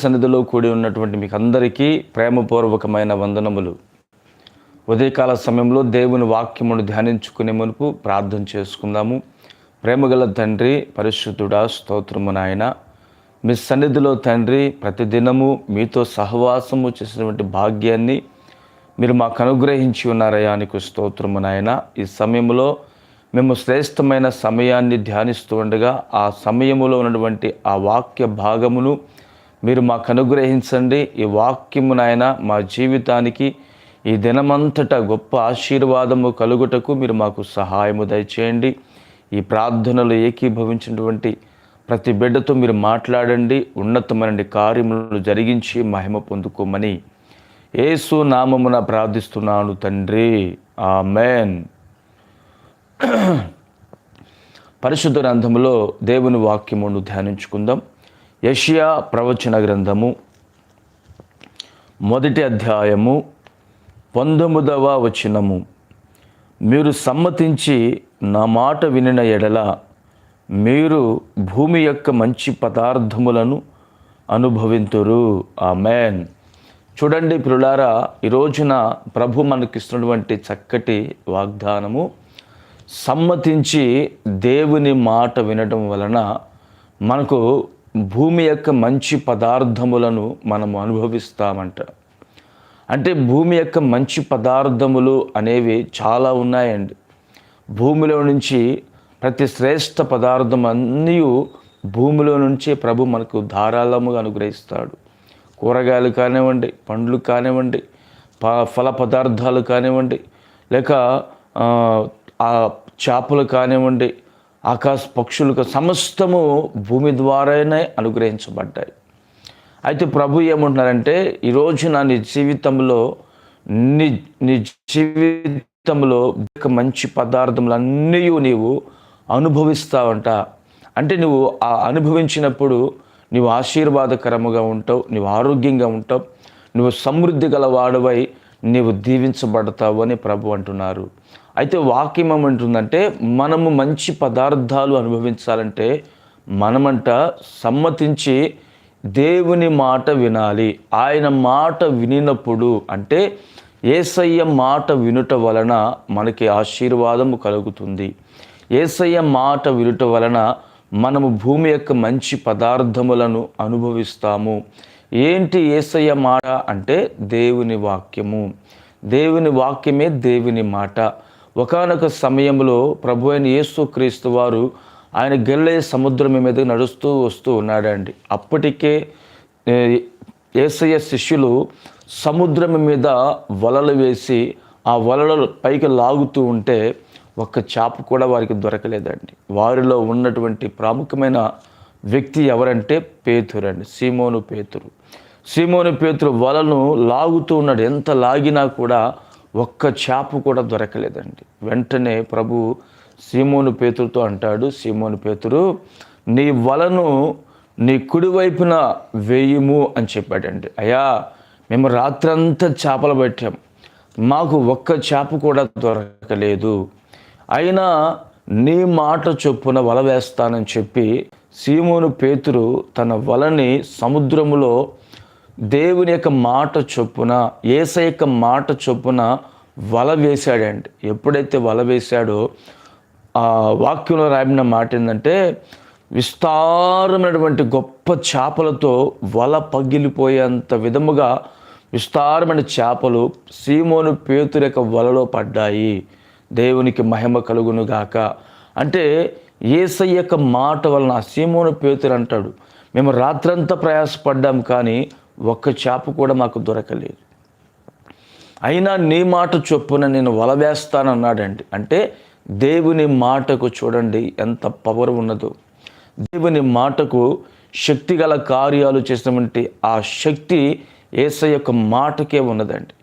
సన్నిధిలో కూడి ఉన్నటువంటి మీకు అందరికీ ప్రేమపూర్వకమైన వందనములు. ఉదయకాల సమయంలో దేవుని వాక్యమును ధ్యానించుకునే మునుపు ప్రార్థన చేసుకుందాము. ప్రేమగల తండ్రి పరిశుద్ధుడా స్తోత్రము నాయన. మీ సన్నిధిలో తండ్రి ప్రతిదినము మీతో సహవాసము చేసినటువంటి భాగ్యాన్ని మీరు మాకు అనుగ్రహించి ఉన్నారయ్యా నీకు స్తోత్రము నాయన. ఈ సమయంలో మేము శ్రేష్టమైన సమయాన్ని ధ్యానిస్తూ ఉండగా ఆ సమయములో ఉన్నటువంటి ఆ వాక్య భాగమును మీరు మాకు అనుగ్రహించండి ఈ వాక్యము నాయన మా జీవితానికి ఈ దినమంతటా గొప్ప ఆశీర్వాదము కలుగుటకు మీరు మాకు సహాయము దయచేయండి. ఈ ప్రార్థనలు ఏకీభవించినటువంటి ప్రతి బిడ్డతో మీరు మాట్లాడండి. ఉన్నతమైన కార్యములను జరిగించి మహిమ పొందుకోమని ఏసు నామమున ప్రార్థిస్తున్నాను తండ్రి. ఆమెన్. పరిశుద్ధ గ్రంథంలో దేవుని వాక్యమును ధ్యానించుకుందాం. యషియా ప్రవచన గ్రంథము మొదటి అధ్యాయము పంతొమ్మిదవ వచనము. మీరు సమ్మతించి నా మాట వినిన ఎడల మీరు భూమి యొక్క మంచి పదార్థములను అనుభవింతురు. మ్యాన్ చూడండి పిల్లారా ఈ రోజున ప్రభు మనకిస్తున్నటువంటి చక్కటి వాగ్దానము సమ్మతించి దేవుని మాట వినడం వలన మనకు భూమి యొక్క మంచి పదార్థములను మనము అనుభవిస్తామంట. అంటే భూమి యొక్క మంచి పదార్థములు అనేవి చాలా ఉన్నాయండి. భూమిలో నుంచి ప్రతి శ్రేష్ఠ పదార్థం అన్నీ భూమిలో నుంచే ప్రభు మనకు ధారాళముగా అనుగ్రహిస్తాడు. కూరగాయలు కానివ్వండి పండ్లు కానివ్వండి ప ఫల పదార్థాలు కానివ్వండి లేక ఆ చేపలు కానివ్వండి ఆకాశ పక్షులు సమస్తము భూమి ద్వారానే అనుగ్రహించబడ్డాయి. అయితే ప్రభు ఏమంటున్నారంటే ఈరోజు నా నీ జీవితంలో నీ నీ జీవితంలో మంచి పదార్థములన్నీ నీవు అనుభవిస్తావంట. అంటే నువ్వు ఆ అనుభవించినప్పుడు నువ్వు ఆశీర్వాదకరముగా ఉంటావు నువ్వు ఆరోగ్యంగా ఉంటావు నువ్వు సమృద్ధి గల వాడవై నీవు దీవించబడతావు అని ప్రభు అంటున్నారు. అయితే వాక్యం ఏమంటుందంటే మనము మంచి పదార్థాలు అనుభవించాలంటే మనమంట సమ్మతించి దేవుని మాట వినాలి. ఆయన మాట వినినప్పుడు అంటే ఏసయ్య మాట వినుట వలన మనకి ఆశీర్వాదము కలుగుతుంది. ఏసయ్య మాట వినుట వలన మనము భూమి యొక్క మంచి పదార్థములను అనుభవిస్తాము. ఏంటి ఏసయ్య మాట అంటే దేవుని వాక్యము. దేవుని వాక్యమే దేవుని మాట. ఒకానొక సమయంలో ప్రభు అయిన యేసుక్రీస్తు వారు ఆయన గెల్లే సముద్రం మీద నడుస్తూ వస్తూ ఉన్నాడండి. అప్పటికే ఏసయ్య శిష్యులు సముద్రం మీద వలలు వేసి ఆ వలలు పైకి లాగుతూ ఉంటే ఒక్క చేప కూడా వారికి దొరకలేదండి. వారిలో ఉన్నటువంటి ప్రాముఖ్యమైన వ్యక్తి ఎవరంటే పేతురండి సీమోను పేతురు. సీమోను పేతురు వలను లాగుతూ ఉన్నాడు. ఎంత లాగినా కూడా ఒక్క చేప కూడా దొరకలేదండి. వెంటనే ప్రభు సీమోను పేతురుతో అంటాడు సీమోను పేతురు నీ వలను నీ కుడివైపున వేయుము అని చెప్పాడండి. అయ్యా మేము రాత్రంతా చేపలు పెట్టాం. మాకు ఒక్క చేప కూడా దొరకలేదు. అయినా నీ మాట చొప్పున వల వేస్తానని చెప్పి సీమోను పేతురు తన వలని సముద్రములో దేవుని యొక్క మాట చొప్పున ఏస యొక్క మాట చొప్పున వల వేశాడండి. ఎప్పుడైతే వల వేశాడో ఆ వాక్యంలో రాబిన మాట ఏంటంటే విస్తారమైనటువంటి గొప్ప చేపలతో వల పగిలిపోయేంత విధముగా విస్తారమైన చేపలు సీమోను పేతురు యొక్క వలలో పడ్డాయి. దేవునికి మహిమ కలుగును గాక. అంటే ఏసయ్య యొక్క మాట వలన సీమోను పేతురు అంటాడు. మేము రాత్రంతా ప్రయాసపడ్డాం కానీ ఒక్క చేప కూడా మాకు దొరకలేదు. అయినా నీ మాట చొప్పున నేను వల వేస్తానన్నాడండి. అంటే దేవుని మాటకు చూడండి ఎంత పవర్ ఉన్నదో. దేవుని మాటకు శక్తి గల కార్యాలు చేసినటువంటి ఆ శక్తి ఏసై యొక్క మాటకే ఉన్నదండి.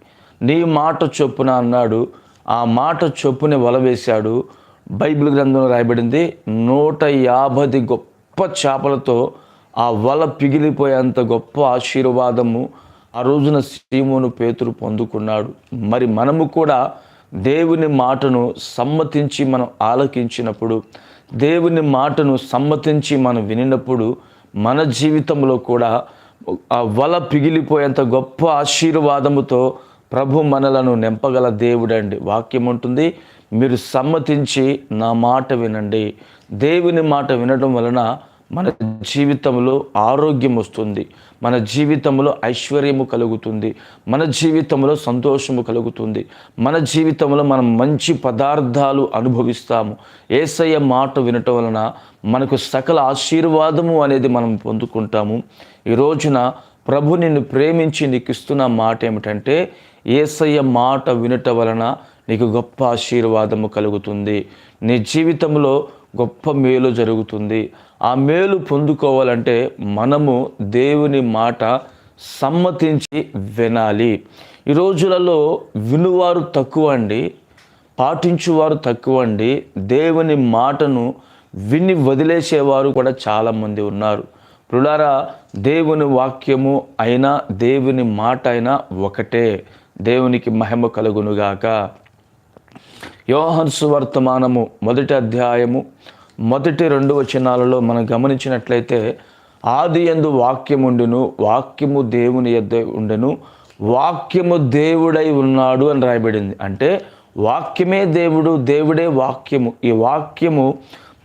నీ మాట చొప్పున అన్నాడు ఆ మాట చొప్పునే వల వేశాడు. బైబిల్ గ్రంథంలో రాయబడింది నూట యాభై గొప్ప చేపలతో ఆ వల పిగిలిపోయేంత గొప్ప ఆశీర్వాదము ఆ రోజున సీమోను పేతురు పొందుకున్నాడు. మరి మనము కూడా దేవుని మాటను సమ్మతించి మనం ఆలకించినప్పుడు దేవుని మాటను సమ్మతించి మనం వినినప్పుడు మన జీవితంలో కూడా ఆ వల పిగిలిపోయేంత గొప్ప ఆశీర్వాదముతో ప్రభు మనలను నింపగల దేవుడండి. వాక్యం ఉంటుంది మీరు సమ్మతించి నా మాట వినండి. దేవుని మాట వినడం వలన మన జీవితంలో ఆరోగ్యం వస్తుంది. మన జీవితంలో ఐశ్వర్యము కలుగుతుంది. మన జీవితంలో సంతోషము కలుగుతుంది. మన జీవితంలో మనం మంచి పదార్థాలు అనుభవిస్తాము. ఏసయ్య మాట వినటం వలన మనకు సకల ఆశీర్వాదము అనేది మనం పొందుకుంటాము. ఈ రోజున ప్రభు నిన్ను ప్రేమించి నీకు ఇస్తున్న మాట ఏమిటంటే ఏసయ్య మాట వినటం వలన నీకు గొప్ప ఆశీర్వాదము కలుగుతుంది. నీ జీవితంలో గొప్ప మేలు జరుగుతుంది. ఆ మేలు పొందుకోవాలంటే మనము దేవుని మాట సమ్మతించి వినాలి. ఈ రోజులలో వినువారు తక్కువ అండి పాటించువారు తక్కువ అండి. దేవుని మాటను విని వదిలేసేవారు కూడా చాలామంది ఉన్నారు. పులారా దేవుని వాక్యము అయినా దేవుని మాట అయినా ఒకటే. దేవునికి మహిమ కలుగునుగాక. యోహన్సు వర్తమానము మొదటి అధ్యాయము మొదటి రెండు వచనాలలో మనం గమనించినట్లయితే ఆది ఎందు వాక్యముండును వాక్యము దేవుని యొద్ద ఉండెను వాక్యము దేవుడై ఉన్నాడు అని రాయబడింది. అంటే వాక్యమే దేవుడు దేవుడే వాక్యము. ఈ వాక్యము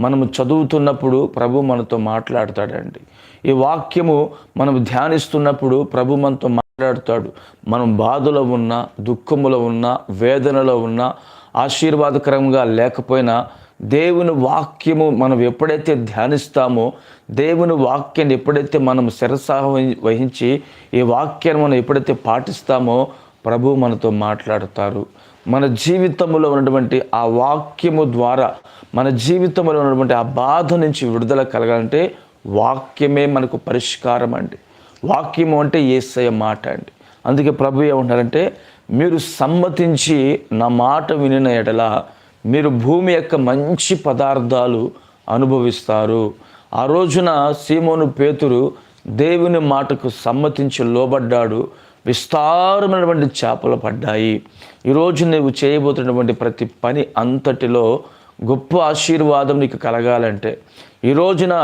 మనము చదువుతున్నప్పుడు ప్రభు మనతో మాట్లాడతాడండి. ఈ వాక్యము మనం ధ్యానిస్తున్నప్పుడు ప్రభు మనతో మాట్లాడతాడు. మనం బాధలో ఉన్నా దుఃఖములో ఉన్నా వేదనలో ఉన్నా ఆశీర్వాదకరంగా లేకపోయినా దేవుని వాక్యము మనం ఎప్పుడైతే ధ్యానిస్తామో దేవుని వాక్యాన్ని ఎప్పుడైతే మనం శిరసాహం వహించి ఈ వాక్యాన్ని మనం ఎప్పుడైతే పాటిస్తామో ప్రభు మనతో మాట్లాడతారు. మన జీవితంలో ఉన్నటువంటి ఆ వాక్యము ద్వారా మన జీవితంలో ఉన్నటువంటి ఆ బాధ నుంచి విడుదల కలగాలంటే వాక్యమే మనకు పరిష్కారం అండి. వాక్యము అంటే ఏసయ మాట అండి అందుకే ప్రభు ఏమంటారంటే మీరు సమ్మతించి నా మాట వినిన ఎడల మీరు భూమి యొక్క మంచి పదార్థాలు అనుభవిస్తారు. ఆ రోజున సీమోను పేతురు దేవుని మాటకు సమ్మతించి లోబడ్డాడు. విస్తారమైనటువంటి చేపలు పడ్డాయి. ఈరోజు నువ్వు చేయబోతున్నటువంటి ప్రతి పని అంతటిలో గొప్ప ఆశీర్వాదం నీకు కలగాలంటే ఈ రోజున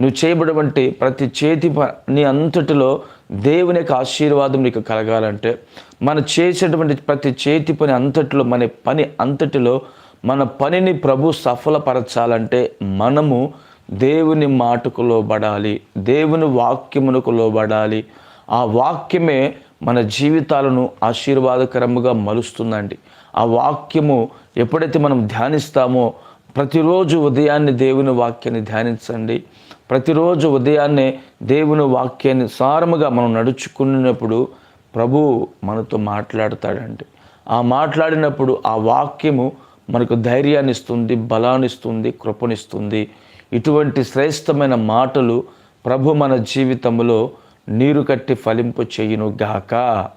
నువ్వు చేయబడినటువంటి ప్రతి చేతి పని అంతటిలో దేవుని యొక్క ఆశీర్వాదం నీకు కలగాలంటే మనం చేసేటువంటి ప్రతి చేతి పని అంతటిలో మన పని అంతటిలో మన పనిని ప్రభు సఫలపరచాలంటే మనము దేవుని మాటకు లోబడాలి దేవుని వాక్యమునకు లోబడాలి. ఆ వాక్యమే మన జీవితాలను ఆశీర్వాదకరముగా మలుస్తుందండి. ఆ వాక్యము ఎప్పుడైతే మనం ధ్యానిస్తామో ప్రతిరోజు ఉదయాన్నే దేవుని వాక్యాన్ని ధ్యానించండి. ప్రతిరోజు ఉదయాన్నే దేవుని వాక్యాన్ని సారముగా మనం నడుచుకున్నప్పుడు ప్రభు మనతో మాట్లాడతాడండి. ఆ మాట్లాడినప్పుడు ఆ వాక్యము మనకు ధైర్యాన్ని ఇస్తుంది బలాన్ని ఇస్తుంది కృపనిస్తుంది. ఇటువంటి శ్రేష్టమైన మాటలు ప్రభు మన జీవితంలో నీరు కట్టి ఫలింపు చేయును గాక.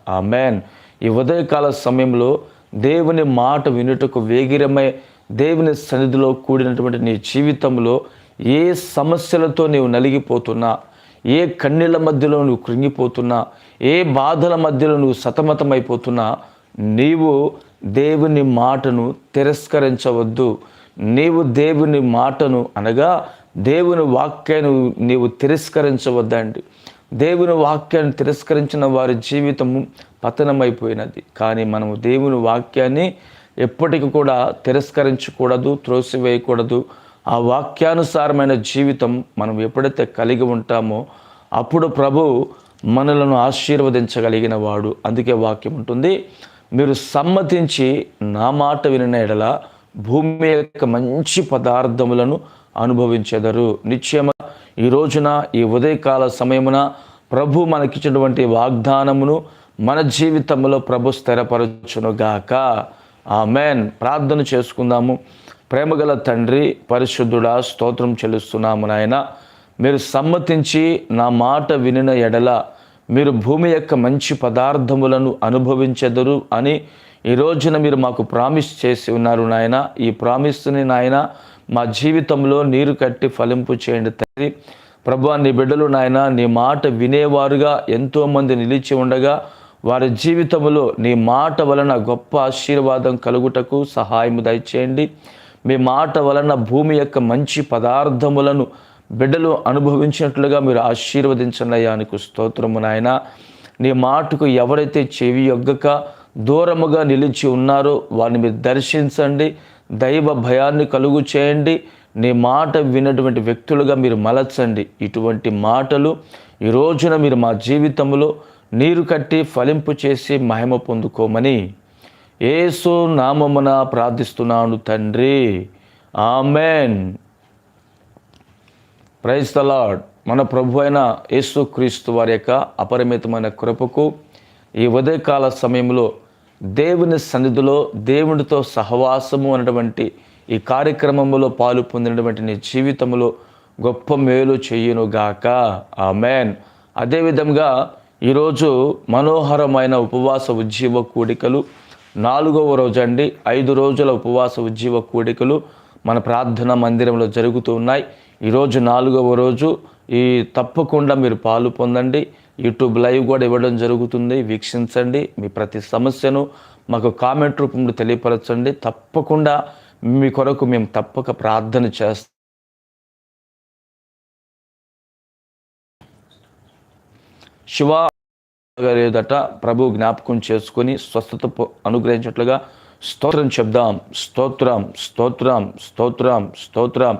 ఆ మ్యాన్ ఈ ఉదయకాల సమయంలో దేవుని మాట వినుటకు వేగిరమై దేవుని సన్నిధిలో కూడినటువంటి నీ జీవితంలో ఏ సమస్యలతో నీవు నలిగిపోతున్నా ఏ కన్నీళ్ళ మధ్యలో నువ్వు కృంగిపోతున్నా ఏ బాధల మధ్యలో నువ్వు సతమతమైపోతున్నా నీవు దేవుని మాటను తిరస్కరించవద్దు. నీవు దేవుని మాటను అనగా దేవుని వాక్యాన్ని నీవు తిరస్కరించవద్దండి. దేవుని వాక్యాన్ని తిరస్కరించిన వారి జీవితము పతనమైపోయినది. కానీ మనము దేవుని వాక్యాన్ని ఎప్పటికి కూడా తిరస్కరించకూడదు త్రోసివేయకూడదు. ఆ వాక్యానుసారమైన జీవితం మనం ఎప్పుడైతే కలిగి ఉంటామో అప్పుడు ప్రభు మనలను ఆశీర్వదించగలిగిన వాడు. అందుకే వాక్యం ఉంటుంది మీరు సమ్మతించి నా మాట వినిన ఎడల భూమి యొక్క మంచి పదార్థములను అనుభవించెదరు. నిశ్చయమ ఈ రోజున ఈ ఉదయకాల సమయమున ప్రభు మనకిచ్చినటువంటి వాగ్దానమును మన జీవితంలో ప్రభు స్థిరపరచునుగాక. ఆమెన్. ప్రార్థన చేసుకుందాము. ప్రేమగల తండ్రి పరిశుద్ధుడా స్తోత్రం చెల్లిస్తున్నాము నాయన. మీరు సమ్మతించి నా మాట వినిన ఎడల మీరు భూమి యొక్క మంచి పదార్థములను అనుభవించెదరు అని ఈ రోజున మీరు మాకు ప్రామిస్ చేసి ఉన్నారు నాయన. ఈ ప్రామిస్ని నాయన మా జీవితంలో నీరు కట్టి ఫలింపు చేయండి తండ్రి. ప్రభు నీ బిడ్డలు నాయన నీ మాట వినేవారుగా ఎంతోమంది నిలిచి ఉండగా వారి జీవితంలో నీ మాట వలన గొప్ప ఆశీర్వాదం కలుగుటకు సహాయం దయచేయండి. మీ మాట వలన భూమి యొక్క మంచి పదార్థములను బిడ్డలు అనుభవించినట్లుగా మీరు ఆశీర్వదించండి అయ్యా నీకు స్తోత్రము నాయన. నీ మాటకు ఎవరైతే చెవి యొగ్గక దూరముగా నిలిచి ఉన్నారో వారిని మీరు దర్శించండి దైవ భయాన్ని కలుగు చేయండి నీ మాట విన్నటువంటి వ్యక్తులుగా మీరు మలచండి. ఇటువంటి మాటలు ఈ రోజున మీరు మా జీవితంలో నీరు కట్టి ఫలింపు చేసి మహిమ పొందుకోమని ఏసు నామమున ప్రార్థిస్తున్నాను తండ్రి. ఆమెన్. Praise Lord. మన ప్రభు అయిన యేసుక్రీస్తు వారి యొక్క అపరిమితమైన కృపకు ఈ ఉదయకాల సమయంలో దేవుని సన్నిధిలో దేవునితో సహవాసము అనేటువంటి ఈ కార్యక్రమంలో పాలు పొందినటువంటి నీ జీవితంలో గొప్ప మేలు చెయ్యునుగాక ఆమెన్. అదేవిధంగా ఈరోజు మనోహరమైన ఉపవాస ఉజ్జీవ కూడికలు నాలుగవ రోజు అండి ఐదు రోజుల ఉపవాస ఉజ్జీవ కూడికలు మన ప్రార్థన మందిరంలో జరుగుతూ ఉన్నాయి. ఈరోజు నాలుగవ రోజు. ఈ తప్పకుండా మీరు పాలు పొందండి. యూట్యూబ్ లైవ్ కూడా ఇవ్వడం జరుగుతుంది. వీక్షించండి. మీ ప్రతి సమస్యను మాకు కామెంట్ రూపంలో తెలియపరచండి. తప్పకుండా మీ కొరకు మేము తప్పక ప్రార్థన చేస్తాం. శివ లేదట ప్రభు జ్ఞాపకం చేసుకొని స్వస్థత అనుగ్రహించినట్లుగా స్తోత్రం చెప్దాం. స్తోత్రం స్తోత్రం స్తోత్రం స్తోత్రం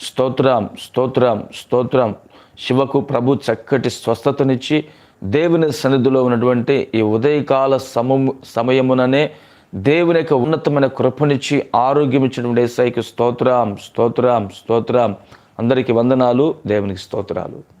స్తోత్రం స్తోత్రం స్తోత్రం. శివకు ప్రభు చక్కటి స్వస్థతనిచ్చి దేవుని సన్నిధిలో ఉన్నటువంటి ఈ ఉదయకాల సమము సమయముననే దేవుని యొక్క ఉన్నతమైన కృపనిచ్చి ఆరోగ్యం ఇచ్చినటువంటి ఏసైకి స్తోత్రం స్తోత్రం స్తోత్రం. అందరికీ వందనాలు. దేవునికి స్తోత్రాలు.